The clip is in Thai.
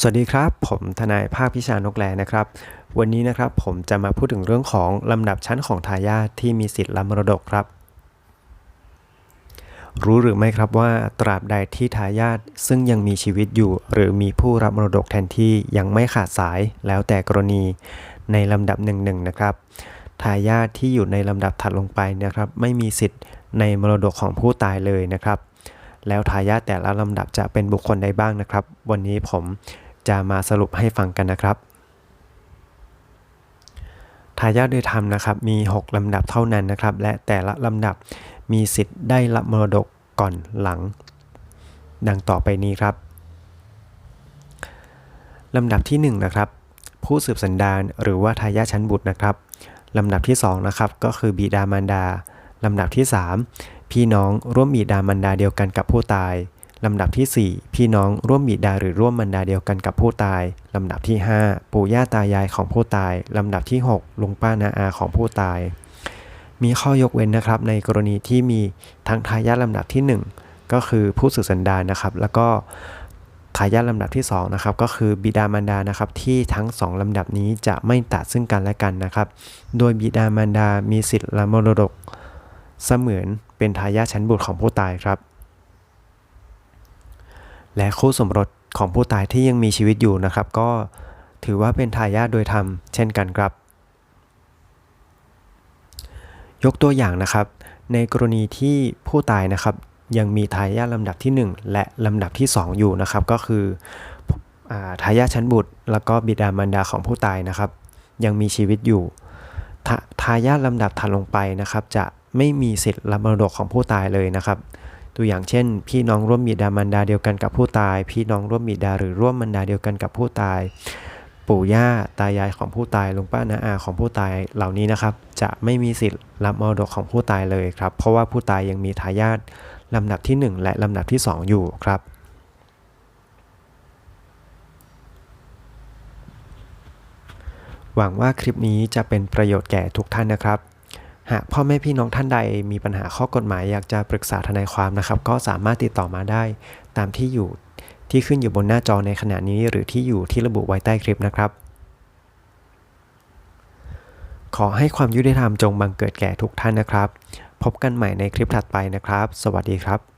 สวัสดีครับ ผมทนายภาคพิชานกแลนะครับ วันนี้นะครับผมจะมาพูดถึงเรื่องของลำดับชั้นของทายาทที่มีสิทธิ์รับมรดกครับ รู้หรือไม่ครับว่าตราบใดที่ทายาทซึ่งยังมีชีวิตอยู่ หรือมีผู้รับมรดกแทนที่ยังไม่ขาดสายแล้วแต่กรณีในลำดับหนึ่งหนึ่งนะครับทายาทที่อยู่ในลำดับถัดลงไปนะครับ ไม่มีสิทธิ์ในมรดกของผู้ตายเลยนะครับแล้วทายาทแต่ละลำดับจะเป็นบุคคลใดบ้างนะครับ วันนี้ผม จะมาสรุปให้ฟังกันนะครับทายาทโดยธรรมนะครับมี 6 ลำดับเท่านั้นนะครับ และแต่ละลำดับมีสิทธิ์ได้รับมรดกก่อนหลัง ดังต่อไปนี้ครับลำดับที่1นะครับผู้สืบสันดานหรือว่าทายาทชั้นบุตรนะครับลำดับที่2นะครับก็คือบิดามารดาลำดับที่ 3 พี่น้องร่วมบิดามารดาเดียวกันกับผู้ตาย ลำดับที่ 4 พี่น้องร่วมบิดาหรือร่วมมารดาเดียวกันกับผู้ตาย ลำดับที่ 5 ปู่ย่าตายายของผู้ตาย ลำดับที่ 6 ลุงป้านาอาของผู้ตาย มีข้อยกเว้นนะครับ ในกรณีที่มีทั้งทายาทลำดับที่ 1 ก็คือผู้สืบสันดานนะครับ แล้วก็ทายาทลำดับที่2นะครับก็คือบิดามารดานะครับที่ทั้ง 2 ลำดับนี้จะไม่ตัดซึ่งกันและกันนะครับ โดยบิดามารดามีสิทธิ์รับมรดก เสมือนเป็นทายาทชั้นบุตรของผู้ตายครับ และคู่สมรสของผู้ตายที่ยังมีชีวิตอยู่นะครับ ก็ถือว่าเป็นทายาทโดยธรรมเช่นกันครับ ยกตัวอย่างนะครับ ในกรณีที่ผู้ตายนะครับ ยังมีทายาทลำดับที่ 1 และลำดับที่ 2 อยู่นะครับ ก็คืออทายาทชั้นบุตร แล้วก็บิดามารดาของผู้ตายนะครับ ยังมีชีวิตอยู่ทาทายาทลำดับถัดลงไปนะครับ จะไม่มีสิทธิ์รับมรดกของผู้ตายเลยนะครับ ตัวอย่างเช่น พี่น้องร่วมบิดามารดาเดียวกันกับผู้ตาย พี่น้องร่วมบิดาหรือร่วมมารดาเดียวกันกับผู้ตาย ปู่ย่าตายายของผู้ตายลุงป้าน้าอาของผู้ตายเหล่านี้นะครับ จะไม่มีสิทธิ์รับมรดกของผู้ตายเลยครับ เพราะว่าผู้ตายยังมีทายาทลำดับที่ 1 และลำดับที่ 2 อยู่ครับหวังว่าคลิปนี้จะเป็นประโยชน์แก่ทุกท่านนะครับ หากพ่อแม่พี่น้องท่านใดมีปัญหาข้อกฎหมายอยากจะปรึกษาทนายความนะครับ ก็สามารถติดต่อมาได้ตามที่อยู่ที่ขึ้นอยู่บนหน้าจอในขณะนี้ หรือที่อยู่ที่ระบุไว้ใต้คลิปนะครับ ขอให้ความยุติธรรมจงบังเกิดแก่ทุกท่านนะครับ พบกันใหม่ในคลิปถัดไปนะครับ สวัสดีครับ